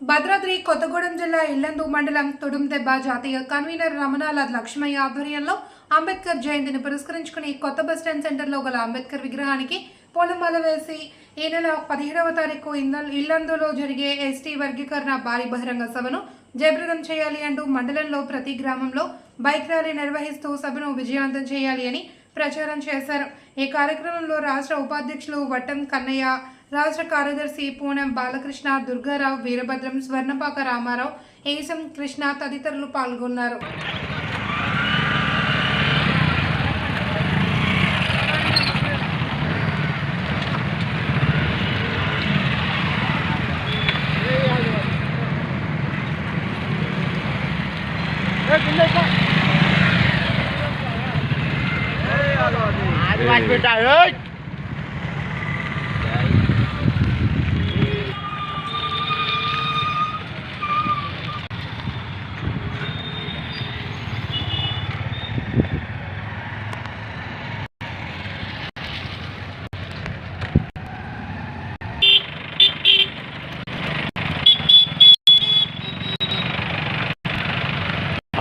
భద్రాద్రి కొత్తగూడెం జిల్లా ఇల్లందు మండలం తుడుందెబ్బ జాతీయ కన్వీనర్ రమణాల లక్ష్మయ్య ఆధ్వర్యంలో అంబేద్కర్ జయంతిని పురస్కరించుకుని కొత్త బస్టాండ్ సెంటర్లో గల అంబేద్కర్ విగ్రహానికి పూలమాల వేసి ఈ నెల పదిహేడవ తారీఖు ఇంద- ఇల్లందులో జరిగే ఎస్టీ వర్గీకరణ భారీ బహిరంగ సభను జయప్రదం చేయాలి అంటూ మండలంలో ప్రతి గ్రామంలో బైక్ ర్యాలీ నిర్వహిస్తూ సభను విజయవంతం చేయాలి అని ప్రచారం చేశారు. ఈ కార్యక్రమంలో రాష్ట్ర ఉపాధ్యక్షులు వట్టం కన్నయ్య రాష్ట్ర కార్యదర్శి పూనం బాలకృష్ణ దుర్గారావు వీరభద్రం స్వర్ణపాక రామారావు ఏసం కృష్ణ తదితరులు పాల్గొన్నారు అది బిడ్డ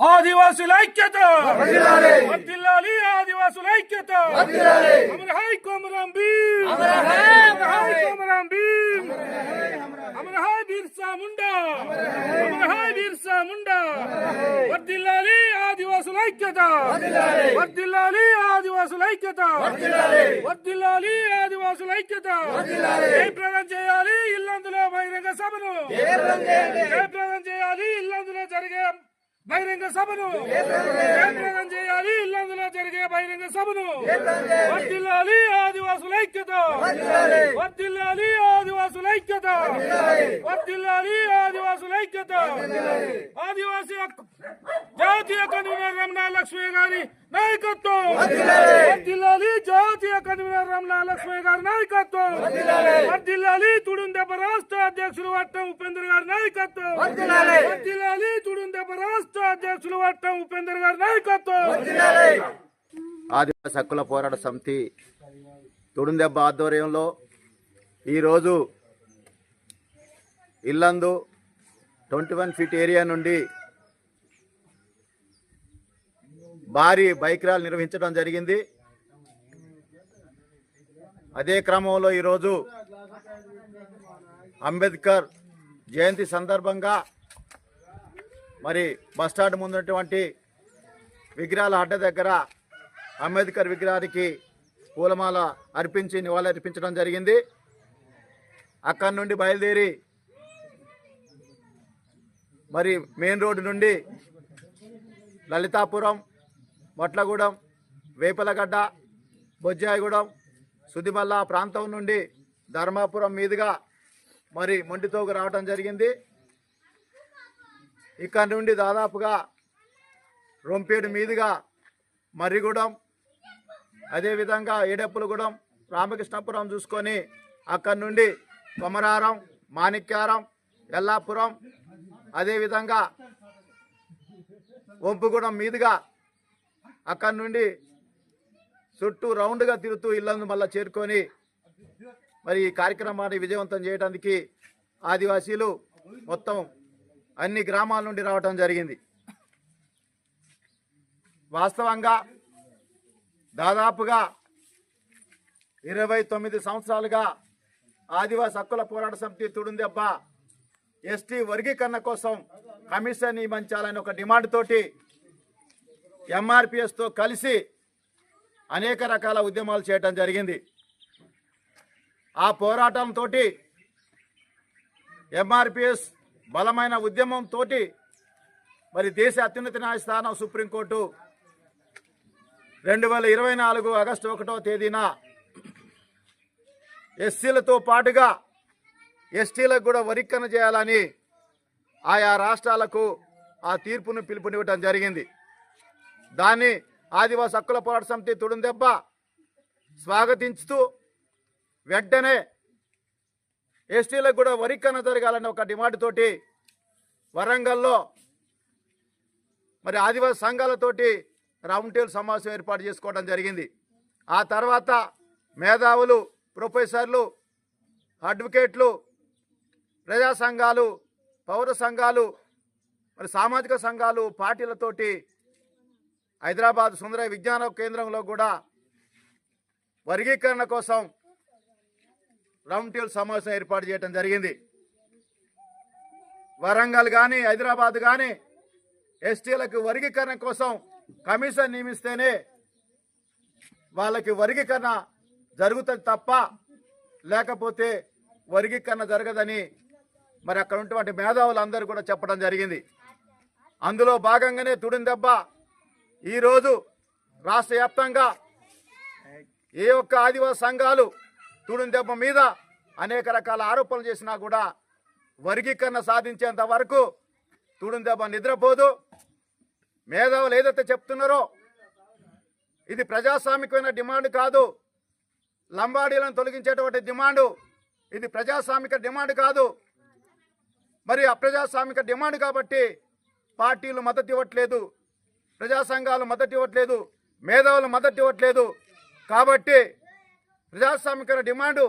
ఆదివాసుల ఐక్యత! వర్ధిల్లాలి ఆదివాసుల ఐక్యత! అమర హై కొమరం భీమ్! అమర హై కొమరం భీమ్! అమర హై బిర్సా ముండా! అమర హై బిర్సా ముండా! వర్ధిల్లాలి ఆదివాసుల ఐక్యత! వర్ధిల్లాలి ఆదివాసుల ఐక్యత! వర్ధిల్లాలి ఆదివాసుల ఐక్యత! జయప్రదం చేయాలి ఇల్లందులో బహిరంగ సభను! జయప్రదం చేయాలి ఇల్లందులో జరిగే బహిరంగ సభను జయప్రదం చేయాలి. ఇల్లందులో జరిగే బహిరంగ సభను వర్ధిల్లాలి ఆదివాసుల ఐక్యత. వర్ధిల్లాలి. ఆదివాసుల ఐక్యత. వర్ధిల్లాలి. ఆదివాసుల ఐక్యత. ఆదివాసీ జాతీయ కన్వీనర్ రమణ లక్ష్మి గారి నాయకత్వం వర్ధిల్లాలి జాతీయ కన్వీనర్ రమణ లక్ష్మి గారి నాయకత్వం. వర్ధిల్లాలి తుడుందెబ్బ రాష్ట్ర అధ్యక్షులు వట్టం ఉపేంద్ర గారి నాయకత్వం. వర్ధిల్లాలి తుడుందెబ్బ రాష్ట్ర అధ్యక్షులు వట్టం ఉపేంద్ర గారి నాయకత్వం. ఆదివాసి హక్కుల పోరాట సమితి తుడుందెబ్బ ఆధ్వర్యంలో ఈరోజు Yellandu twenty one feet area నుండి భారీ బైక్ ర్యాలీ నిర్వహించడం జరిగింది. అదే క్రమంలో ఈరోజు అంబేద్కర్ జయంతి సందర్భంగా మరి బస్టాండ్ ముందున్నటువంటి విగ్రహాల అడ్డ దగ్గర అంబేద్కర్ విగ్రహానికి పూలమాల అర్పించి నివాళులర్పించడం జరిగింది. అక్కడి నుండి బయలుదేరి మరి మెయిన్ రోడ్డు నుండి లలితాపురం వట్లగూడెం వేపలగడ్డ బొజ్జాయిగూడెం సుదిమల్ల ప్రాంతం నుండి ధర్మాపురం మీదుగా మరి మొండితోకు రావడం జరిగింది. ఇక్కడ నుండి దాదాపుగా రొంపేడు మీదుగా మర్రిగూడెం అదేవిధంగా ఏడెప్పులగూడెం రామకృష్ణపురం చూసుకొని అక్కడి నుండి కొమరారం మాణిక్యారం ఎల్లాపురం అదేవిధంగా వంపుగూడెం మీదుగా అక్కడి నుండి చుట్టూ రౌండ్గా తిరుగుతూ ఇల్లందు మళ్ళీ చేరుకొని మరి ఈ కార్యక్రమాన్ని విజయవంతం చేయడానికి ఆదివాసీలు మొత్తం అన్ని గ్రామాల నుండి రావటం జరిగింది. వాస్తవంగా దాదాపుగా ఇరవై తొమ్మిది సంవత్సరాలుగా ఆదివాసి హక్కుల పోరాట సమితి తుడుందెబ్బ ఎస్టీ వర్గీకరణ కోసం కమిషన్ నియమించాలని ఒక డిమాండ్ తోటి ఎంఆర్పిఎస్తో కలిసి అనేక రకాల ఉద్యమాలు చేయటం జరిగింది. ఆ పోరాటంతో ఎంఆర్పిఎస్ బలమైన ఉద్యమంతో మరి దేశ అత్యున్నత న్యాయస్థానం సుప్రీంకోర్టు రెండు వేల ఇరవై నాలుగు ఆగస్టు ఒకటో తేదీన ఎస్సీలతో పాటుగా ఎస్టీలకు కూడా వరిక్కన చేయాలని ఆయా రాష్ట్రాలకు ఆ తీర్పును పిలుపునివ్వటం జరిగింది. దాన్ని ఆదివాసి హక్కుల పోరాట సమితి తుడుందెబ్బ స్వాగతించుతూ వెంటనే ఎస్టీలకు కూడా వరిక్కన జరగాలని ఒక డిమాండ్ తోటి వరంగల్లో మరి ఆదివాసి సంఘాలతోటి రౌండ్ టేబుల్ సమావేశం ఏర్పాటు చేసుకోవడం జరిగింది. ఆ తర్వాత మేధావులు ప్రొఫెసర్లు అడ్వకేట్లు ప్రజా సంఘాలు పౌర సంఘాలు మరి సామాజిక సంఘాలు పార్టీలతోటి హైదరాబాద్ సుందర విజ్ఞాన కేంద్రంలో కూడా వర్గీకరణ కోసం రౌండ్ టేబుల్ సమావేశం ఏర్పాటు చేయడం జరిగింది. వరంగల్ కానీ హైదరాబాద్ కానీ ఎస్టీలకు వర్గీకరణ కోసం కమిషన్ నియమిస్తేనే వాళ్ళకి వర్గీకరణ జరుగుతుంది తప్ప లేకపోతే వర్గీకరణ జరగదని మరి అక్కడ ఉన్నటువంటి మేధావులు అందరూ కూడా చెప్పడం జరిగింది. అందులో భాగంగానే తుడిందెబ్బ ఈరోజు రాష్ట్ర వ్యాప్తంగా ఏ ఒక్క ఆదివాసీ సంఘాలు తుడిందెబ్బ మీద అనేక రకాల ఆరోపణలు చేసినా కూడా వర్గీకరణ సాధించేంత వరకు దెబ్బ నిద్రపోదు. మేధావులు ఏదైతే చెప్తున్నారో ఇది ప్రజాస్వామికమైన డిమాండ్ కాదు. లంబాడీలను తొలగించేటువంటి డిమాండు ఇది ప్రజాస్వామిక డిమాండ్ కాదు. మరి అప్రజాస్వామిక డిమాండ్ కాబట్టి పార్టీలు మద్దతు ఇవ్వట్లేదు. ప్రజా సంఘాలు మద్దతు ఇవ్వట్లేదు మేధావులు మద్దతు ఇవ్వట్లేదు. కాబట్టి ప్రజాస్వామిక డిమాండు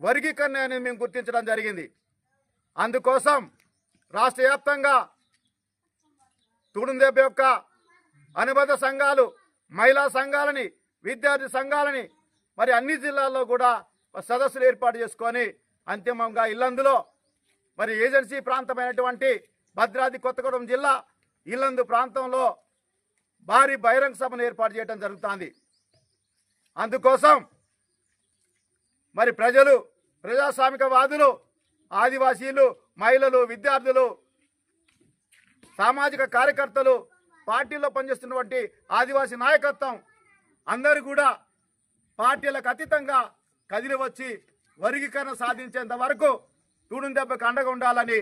వర్గీకరణ అనేది మేము గుర్తించడం జరిగింది. అందుకోసం రాష్ట్ర వ్యాప్తంగా తుడుందేపు యొక్క అనుబంధ సంఘాలు మహిళా సంఘాలని విద్యార్థి సంఘాలని మరి అన్ని జిల్లాల్లో కూడా సదస్సులు ఏర్పాటు చేసుకొని అంతిమంగా ఇల్లందులో మరి ఏజెన్సీ ప్రాంతమైనటువంటి భద్రాద్రి కొత్తగూడెం జిల్లా ఇల్లందు ప్రాంతంలో భారీ బహిరంగ సభను ఏర్పాటు చేయడం జరుగుతుంది. అందుకోసం మరి ప్రజలు ప్రజాస్వామికవాదులు ఆదివాసీలు మహిళలు విద్యార్థులు సామాజిక కార్యకర్తలు పార్టీలో పనిచేస్తున్నటువంటి ఆదివాసీ నాయకత్వం అందరూ కూడా పార్టీలకు అతీతంగా కదిలి వచ్చి వర్గీకరణ సాధించేంత వరకు తూడు దెబ్బకు అండగా ఉండాలని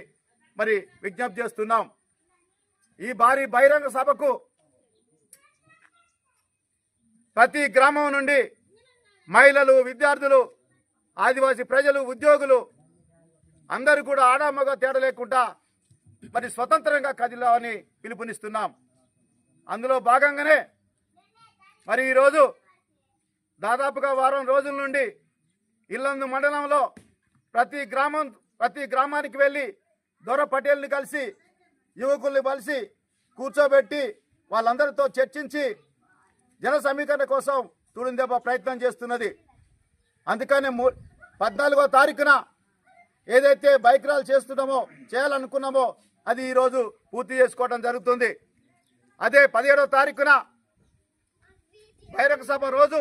మరి విజ్ఞప్తి చేస్తున్నాం. ఈ భారీ బహిరంగ సభకు ప్రతి గ్రామం నుండి మహిళలు విద్యార్థులు ఆదివాసీ ప్రజలు ఉద్యోగులు అందరూ కూడా ఆడామగ తేడా లేకుండా మరి స్వతంత్రంగా కదిలామని పిలుపునిస్తున్నాం. అందులో భాగంగానే మరి ఈరోజు దాదాపుగా వారం రోజుల నుండి ఇల్లందు మండలంలో ప్రతి గ్రామం ప్రతి గ్రామానికి వెళ్ళి దొర పటేల్ని కలిసి యువకుల్ని కలిసి కూర్చోబెట్టి వాళ్ళందరితో చర్చించి జన సమీకరణ కోసం తుడిందెబ్బ ప్రయత్నం చేస్తున్నది. అందుకనే మూ పద్నాలుగో తారీఖున ఏదైతే బైక్ ర్యాలీ చేస్తున్నామో చేయాలనుకున్నామో అది ఈరోజు పూర్తి చేసుకోవడం జరుగుతుంది. అదే పదిహేడో తారీఖున బహిరంగ సభ రోజు